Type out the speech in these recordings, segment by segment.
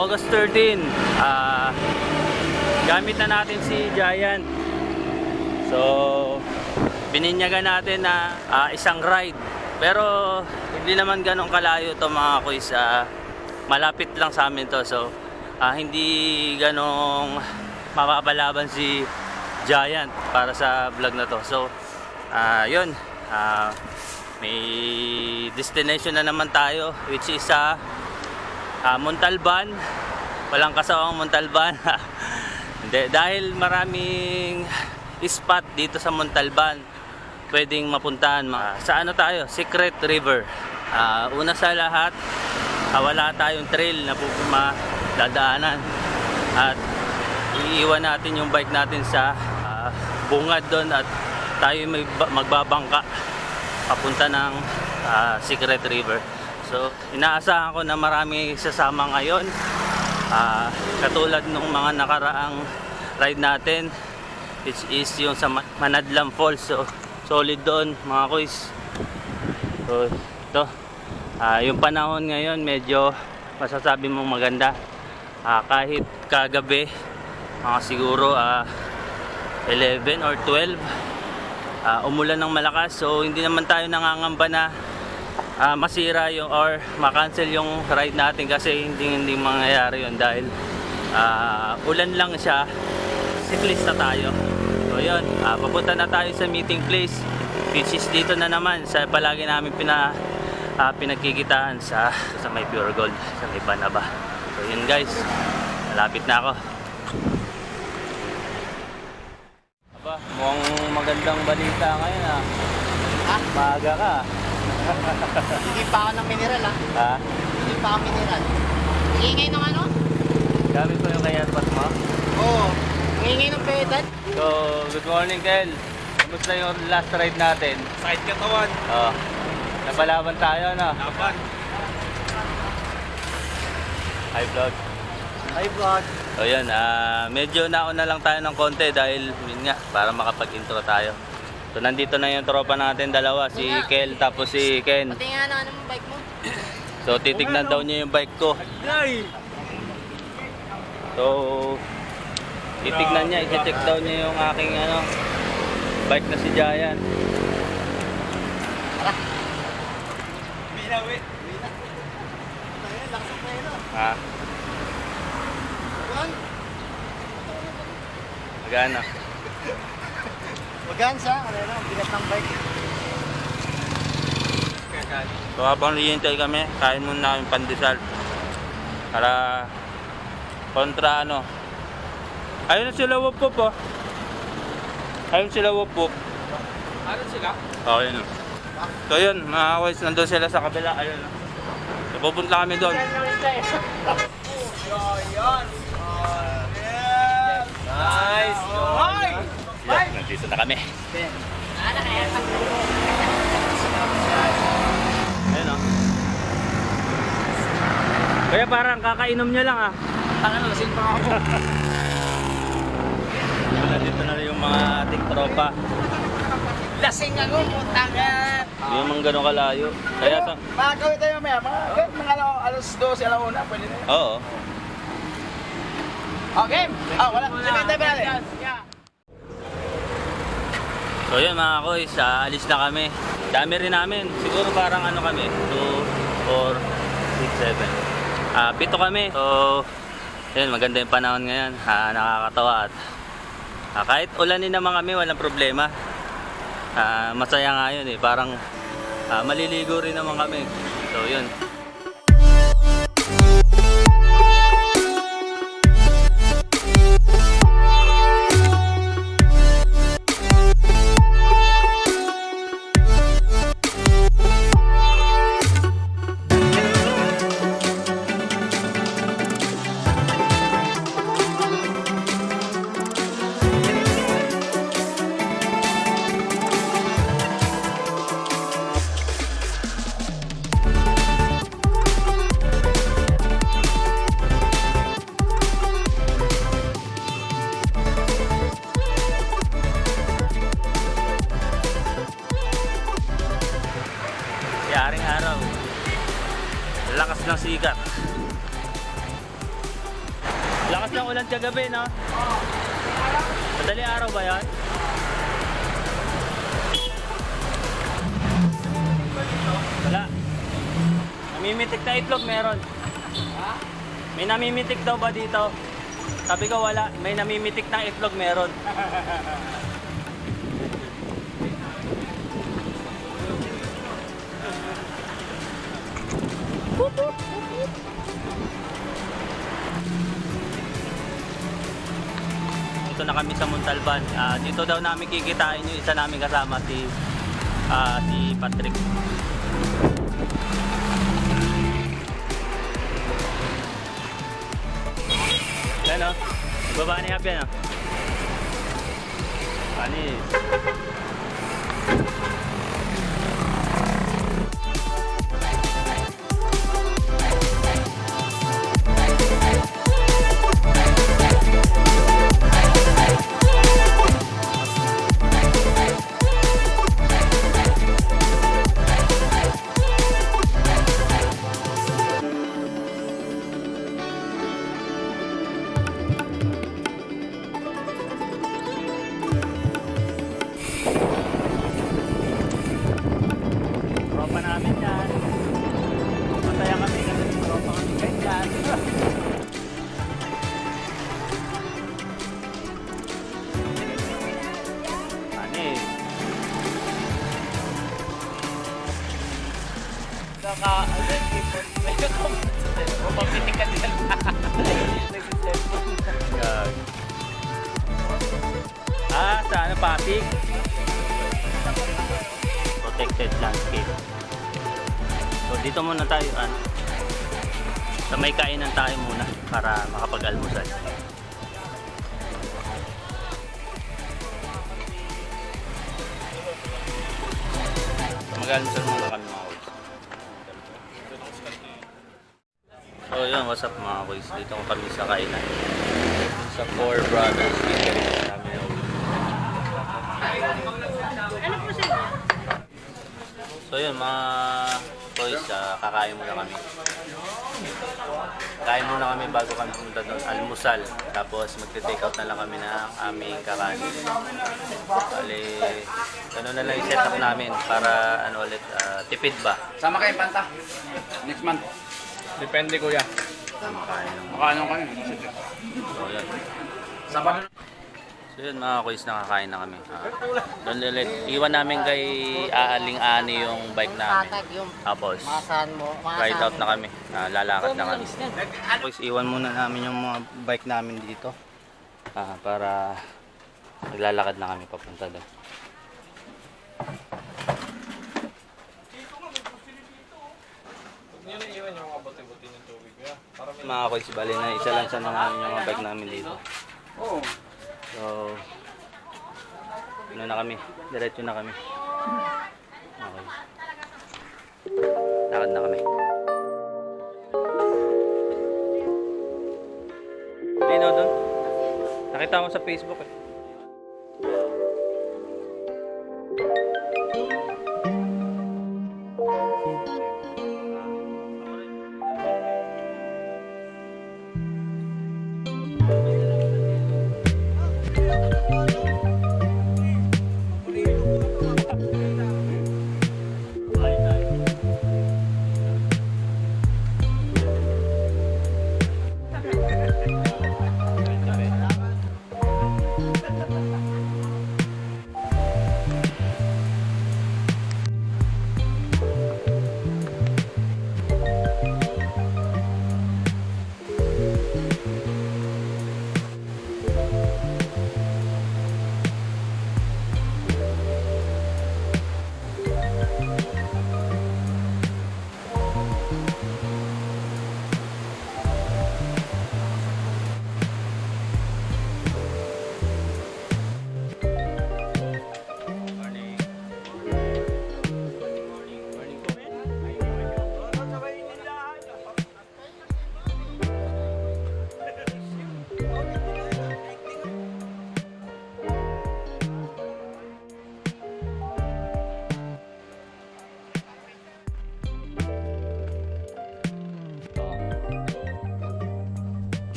August 13, ah, gamit na natin si Giant. So, bininyagan natin na ah, isang ride. Pero, hindi naman ganun kalayo to mga kuys. Ah, malapit lang sa amin to. So, ah, hindi ganong mapapalaban si Giant para sa vlog na to. So, ah, yun. Ah, may destination na naman tayo which is sa ah, Montalban. Walang kasawang Montalban. Hindi, dahil maraming spot dito sa Montalban pwedeng mapuntahan. Ma- sa ano tayo? Secret River. Ah, una sa lahat, ah, wala tayong trail na pupuma dadaanan. At iiwan natin yung bike natin sa ah, bungad doon at tayo may ba- magbabangka papunta ng ah, Secret River. So, inaasahan ko na marami sasama ngayon. Ah, katulad nung mga nakaraang ride natin, which is yung sa Ma- Manadlam Falls. So, solid doon mga kuys. So, ito. Ah, yung panahon ngayon, medyo masasabi mong maganda. Ah, kahit kagabi, mga siguro ah, 11 or 12, ah, umulan ng malakas. So, hindi naman tayo nangangamba na ah, masira yung or makancel yung ride natin kasi hindi hindi mangyayari yun dahil ah, ulan lang siya cyclist na tayo so yun ah, papunta na tayo sa meeting place which is dito na naman sa palagi namin pina ah, pinagkikitaan sa sa may pure gold sa may Banaba so yun guys malapit na ako Aba, mukhang magandang balita ngayon ah. Ha? Maaga ka. Hindi pa ako ng mineral ha. Ha? Hindi pa ako mineral. Ingay ng ano? Gamit mo yung kaya mo? Oo. Ingay ng pedal. So, good morning, Kel. Kamusta yung last ride natin? Sakit katawan. Oh. Napalaban tayo, no? Laban. Hi, vlog. Hi vlog. So, yun. ah medyo nauna lang tayo ng konti dahil, yun nga, para makapag-intro tayo. So, nandito na yung tropa natin dalawa. Si Kel, tapos si Ken. Pati nga na ano mo bike mo. So, titignan daw niya yung bike ko. Ay! So, titignan niya, i-check daw niya yung aking ano, bike na si Giant. Binawi. Ah. Ha? Magaan siya. Ano yun, ang bigat ng bike. So habang hihintay kami, kain muna namin pandesal. Para kontra ano. Ayun na sila wupop oh. Ayun sila wupop. Ano sila? Okay na. So yun, mga boys, nandun sila sa kabila. Ayun. So, pupunta kami doon. Yan. Nice. Hoy! Yes, nandito na kami. Ayun oh. Kaya parang kakainom niya lang ah. Ano, lasing pa ako. Yun, nandito na yung mga ating tropa. Lasing ako, putang ka. Hindi naman ganun kalayo. Kaya sa... Makakawin tayo mamaya. Mga, mga ano, alas 12, alas 1, pwede na yun. Oo. Okay. Ah, wala. Sige, tayo natin. So yun mga koys, alis na kami. Dami rin namin. Siguro parang ano kami, 2, 4, 6, 7. Ah, pito kami. So, yun, maganda yung panahon ngayon. Ah, nakakatawa at ah, kahit ulanin naman kami, walang problema. Ah, masaya nga yun eh. Parang ah, maliligo rin naman kami. So yun. Yaring araw. Lakas ng sikat. kagabi, no? Madali araw ba yan? Wala. Namimitik na itlog meron. May namimitik daw ba dito? Sabi ko wala. May namimitik na itlog meron. Dito na kami sa Montalban. Ah, dito daw namin kikitain yung isa namin kasama si ah, si Patrick. Yan o. Baba ni Happy yan o. Protected landscape. So, dito muna tayo, ano, sa may kainan tayo muna para makapag-almusal. Mag-almusal muna kami mga boys. So yun, what's up mga boys? Dito ko kami sa kainan. Sa Four Brothers Eatery namin yung So yun mga boys, ah, kakain muna kami. Kain muna kami bago kami pumunta doon. Almusal. Tapos magte-take out na lang kami ng aming kakanin. Bali, ganun na lang yung setup namin para ano ulit, ah, tipid ba? Sama kayo, Panta. Next month. Depende, kuya. Tama kain ng Makaano kayo? So yun. Sabado. So yun mga kuys, nakakain na kami. Ah, doon ulit. Iwan namin kay Aaling-Ani yung bike namin. Tapos, mo. ride out na kami. Ah, lalakad na kami. Boys, iwan muna namin yung mga bike namin dito. Ah, para maglalakad na kami papunta doon. Mga kuys, bali na isa lang sa namin yung mga bike namin dito. Oo. So, ano na kami, diretso na kami. Okay. Lakad na kami. Lino doon. Nakita ko sa Facebook eh.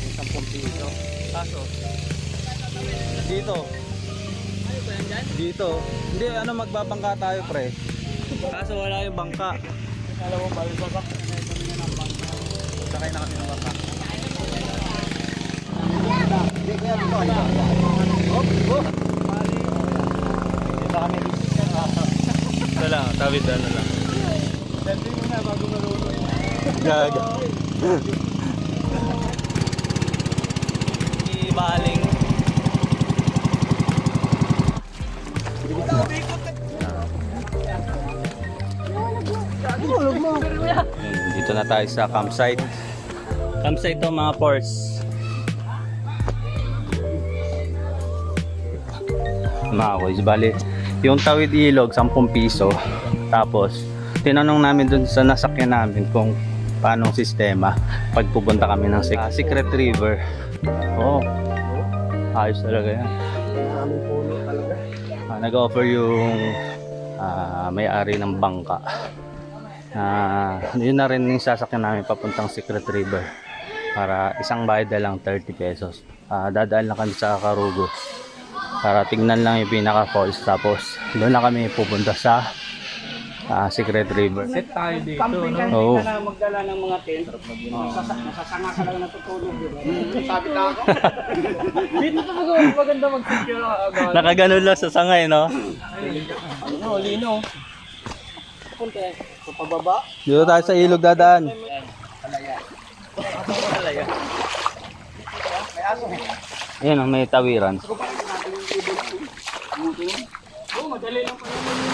Yung 10 piso. Kaso dito dito hindi ano magbabangka tayo pre kaso wala yung bangka alam mo ba yung bangka sakay na kami ng bangka Ito lang, tawid ano lang. Selfie muna bago marunong. Gaga. Ibaling. Dito na tayo sa campsite. Campsite to mga force. Mga boys, bali, yung tawid ilog, 10 piso. Tapos, tinanong namin dun sa nasakyan namin kung paano ang sistema pag pupunta kami ng ah, Secret River. Oo. Ayos talaga yan. Ah, nag-offer yung ah, may-ari ng bangka. Ah, yun na rin yung sasakyan namin papuntang Secret River. Para isang bayad na lang 30 pesos. Ah, dadaan lang kami sa Karugo para tingnan lang yung pinaka falls tapos doon na kami pupunta sa ah, Secret River. Set tayo dito, Camping ka, Oo. ka na magdala ng mga tent. Masasa, masasanga ka lang natutulog. di ba? Sabi na ako. Dito sa mag- maganda mag-picture agad. Nakaganon lang sa sangay, no? Ano, lino. Punta eh. Sa pababa. Dito tayo sa ilog dadaan. May aso. Ayan, oh, may tawiran. Oo, madali lang pala.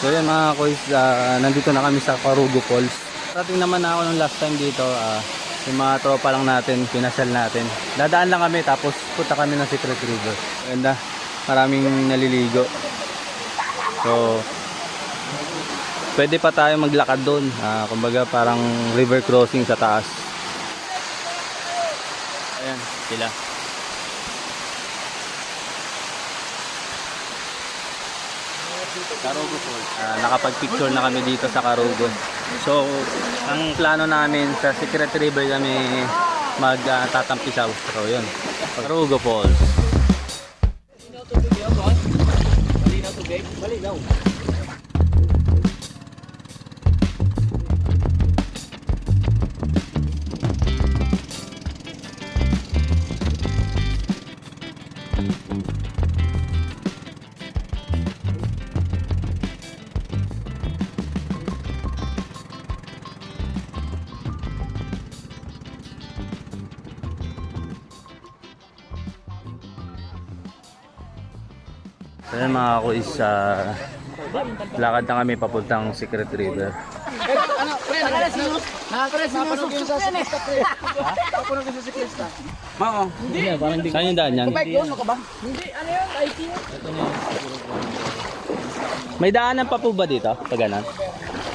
So yan mga koys, ah, nandito na kami sa Karugo Falls. Rating naman na ako nung last time dito, ah, yung mga tropa lang natin, pinasal natin. Dadaan lang kami tapos punta kami ng Secret River. Ganda, maraming naliligo. So, pwede pa tayo maglakad doon. Ah, kumbaga parang river crossing sa taas. Ayan, sila. Karugo Falls. Ah, nakapag-picture na kami dito sa Karugo. So, ang plano namin sa Secret River kami mag-tatampisaw. so, yun. Karugo Falls. Malinaw tubig yun? Malinaw tubig? Malinaw. So, yun mga kuis, ah, lakad na kami papuntang Secret River. Ano, pre, nakakalas Nakakalas Napanood yun sa siklista, pre. Napanood yun sa siklista. Mao. Saan yung daan yan? Doon, ano ka ba? Hindi, ano yun? IT yun? May daanan pa po ba dito? Paganan?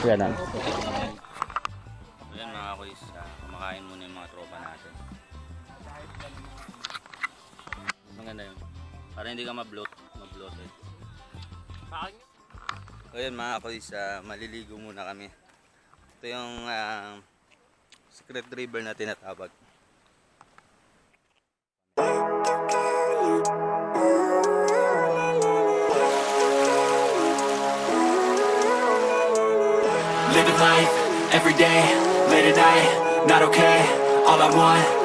Paganan. Ayan mga kuis, ah, kumakain muna yung mga tropa natin. Maganda yun. Para hindi ka ma-bloat. So yun mga kuis, ah, maliligo muna kami. Ito yung ah, secret river na tinatawag. Living life, every day, late at night, not okay All I want,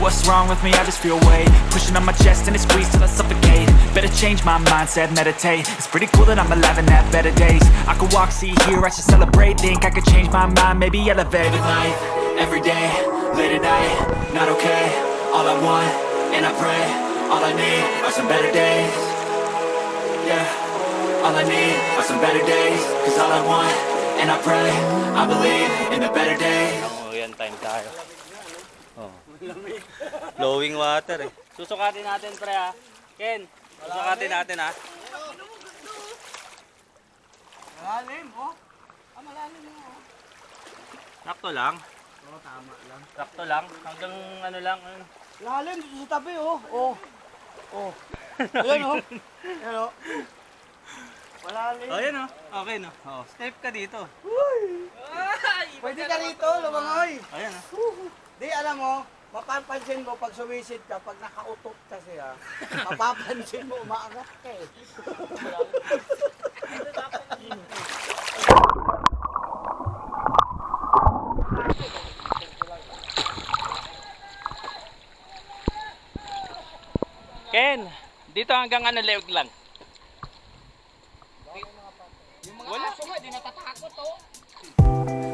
What's wrong with me? I just feel weight Pushing on my chest and it squeezes till I suffocate. Better change my mindset, meditate. It's pretty cool that I'm alive and have better days. I could walk, see, hear, I should celebrate. Think I could change my mind, maybe elevate Life, every day, late at night, not okay. All I want, and I pray All I need are some better days. Yeah All I need are some better days. Cause all I want, and I pray I believe in the better days. Time tayo. Oh. Flowing water eh. Susukatin natin pre ha. Ken, susukatin natin ha. Malalim, oh. Sakto lang. Oo, tama lang. Sakto lang. Hanggang ano lang. Ano. Lalim, dito sa tabi, oh. Oh. Oh. Ayan, oh. Ayan, oh. Malalim. Oh, yan oh. Okay no. Oh, step ka dito. Pwede ka rito, lumangoy. Ayan oh. Di, alam mo, mapapansin mo pag sumisid ka, pag nakautot kasi ha, mapapansin mo, umaangat ka eh. Ken, dito hanggang ano leog lang. Wala. Aso nga, di natatakot, oh.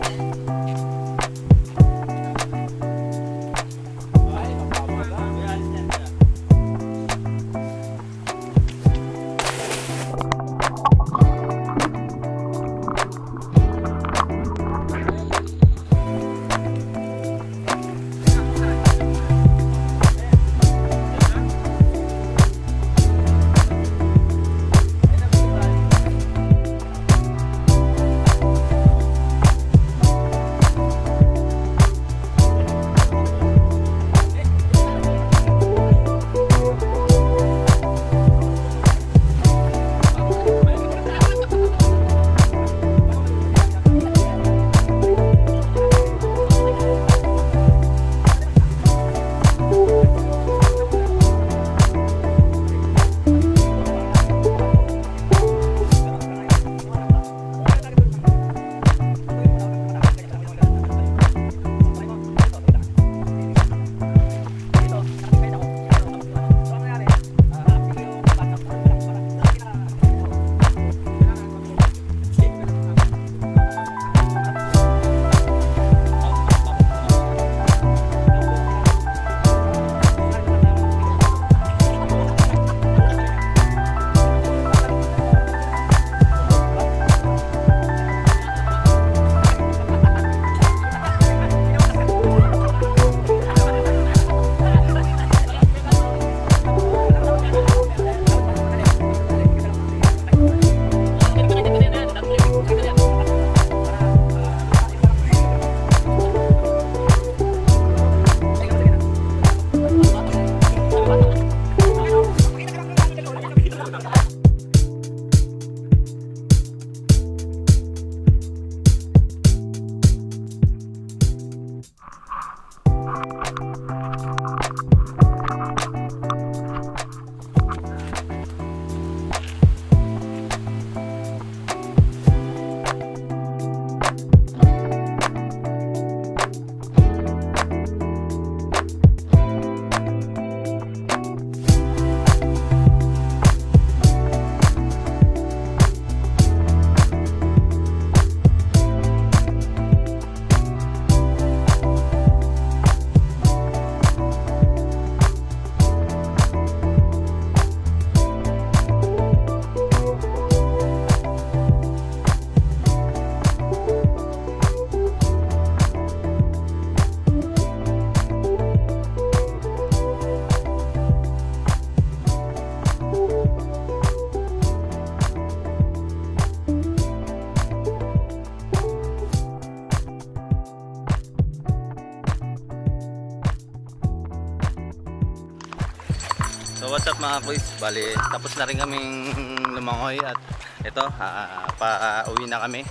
Mga boys? Bali, tapos na rin kaming lumangoy at ito, ah, pa-uwi na kami.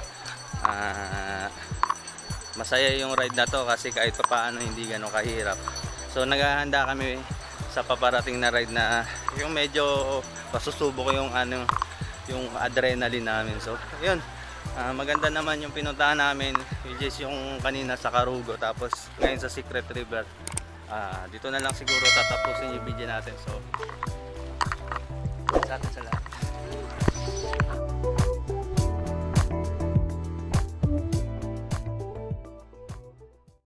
Ah, masaya yung ride na to kasi kahit pa paano hindi ganun kahirap. So naghahanda kami sa paparating na ride na yung medyo pasusubok yung ano yung adrenaline namin. So, yun. Ah, maganda naman yung pinuntahan namin which is yung kanina sa Carugo tapos ngayon sa Secret River. Ah, dito na lang siguro tatapusin yung video natin. So, sa atin sa lahat.